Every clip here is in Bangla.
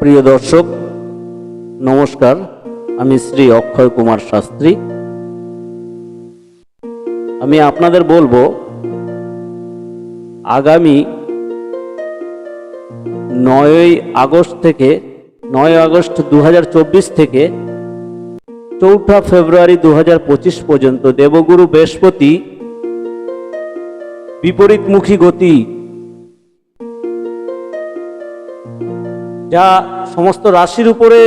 প্রিয় দর্শক, নমস্কার। আমি শ্রী অক্ষয় কুমার শাস্ত্রী। আমি আপনাদের বলব, আগামী নয়ই আগস্ট থেকে নয় আগস্ট দু হাজার চব্বিশ থেকে চৌঠা ফেব্রুয়ারি দু হাজার পঁচিশ পর্যন্ত দেবগুরু বৃহস্পতি বিপরীতমুখী গতি যা সমস্ত রাশির উপরে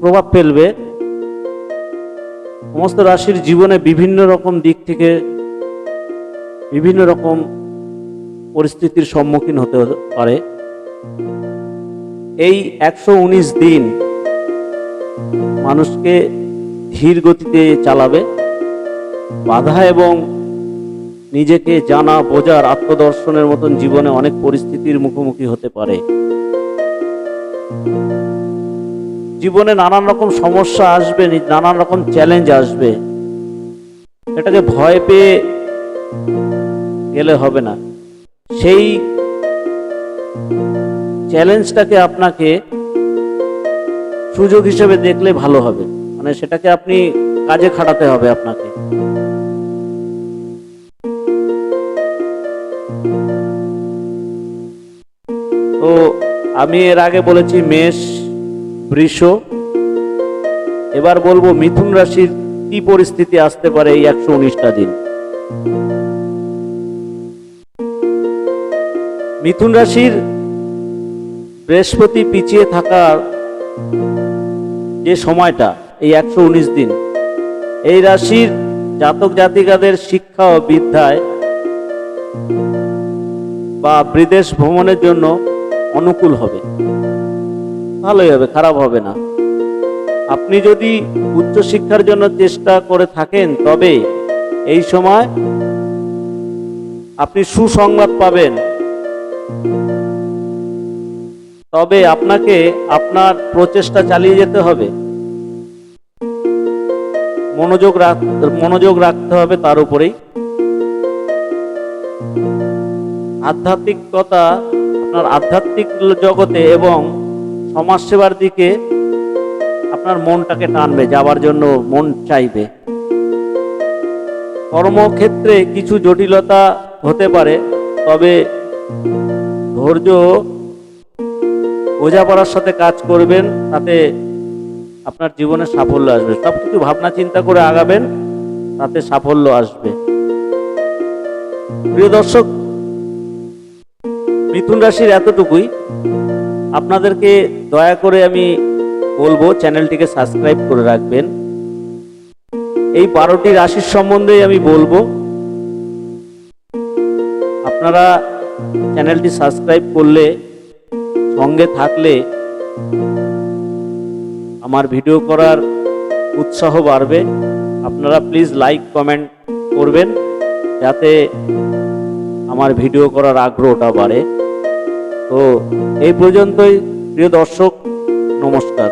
প্রভাব ফেলবে, সমস্ত রাশির জীবনে বিভিন্ন রকম দিক থেকে বিভিন্ন রকম পরিস্থিতির সম্মুখীন হতে পারে। এই একশো উনিশ দিন মানুষকে ধীর গতিতে চালাবে, বাধা এবং নিজেকে জানা, বোঝার, আত্মদর্শনের মতন জীবনে অনেক পরিস্থিতির মুখোমুখি হতে পারে। জীবনে নানান রকম সমস্যা আসবে নানান রকম চ্যালেঞ্জ আসবে। এটাকে ভয় পেয়ে গেলে হবে না। সেই চ্যালেঞ্জটাকে আপনাকে সুযোগ হিসেবে দেখলে ভালো হবে। মানে সেটাকে আপনি কাজে খাটাতে হবে আপনাকে। আমি এর আগে বলেছি মেষ, বৃষ। এবার বলব মিথুন রাশির কি পরিস্থিতি আসতে পারে এই একশো উনিশটা দিন? মিথুন রাশির বৃহস্পতি পিছিয়ে থাকার যে সময়টা, এই একশো উনিশ দিন, এই রাশির জাতক জাতিকাদের শিক্ষা ও বিদ্যায় বা বিদেশ ভ্রমণের জন্য অনুকূল হবে। ভালোই হবে, খারাপ হবে না। আপনি যদি উচ্চশিক্ষার জন্য চেষ্টা করে থাকেন, তবে এই সময় আপনি সুসংবাদ পাবেন। তবে আপনাকে আপনার প্রচেষ্টা চালিয়ে যেতে হবে। মনোযোগ মনোযোগ রাখতে হবে তার উপরেই। আধ্যাত্মিকতা আপনার আধ্যাত্মিক জগতে এবং সমাজসেবার দিকে আপনার মনটাকে টানবে, যাওয়ার জন্য মন চাইবে। কর্মক্ষেত্রে কিছু জটিলতা হতে পারে, তবে ধৈর্য বোঝাপড়ার সাথে কাজ করবেন, তাতে আপনার জীবনে সাফল্য আসবে। সব কিছু ভাবনা চিন্তা করে আগাবেন, তাতে সাফল্য আসবে। প্রিয় দর্শক মিথুন রাশির এতটুকুই। আপনাদেরকে দয়া করে আমি বলব, চ্যানেলটিকে সাবস্ক্রাইব করে রাখবেন। এই বারোটি রাশির সম্বন্ধে আমি বলব, আপনারা চ্যানেলটি সাবস্ক্রাইব করলে, সঙ্গে থাকলে আমার ভিডিও করার উৎসাহ বাড়বে। আপনারা প্লিজ লাইক, কমেন্ট করবেন, যাতে আমার ভিডিও করার আগ্রহটা বাড়ে। তো এই পর্যন্তই প্রিয় দর্শক নমস্কার।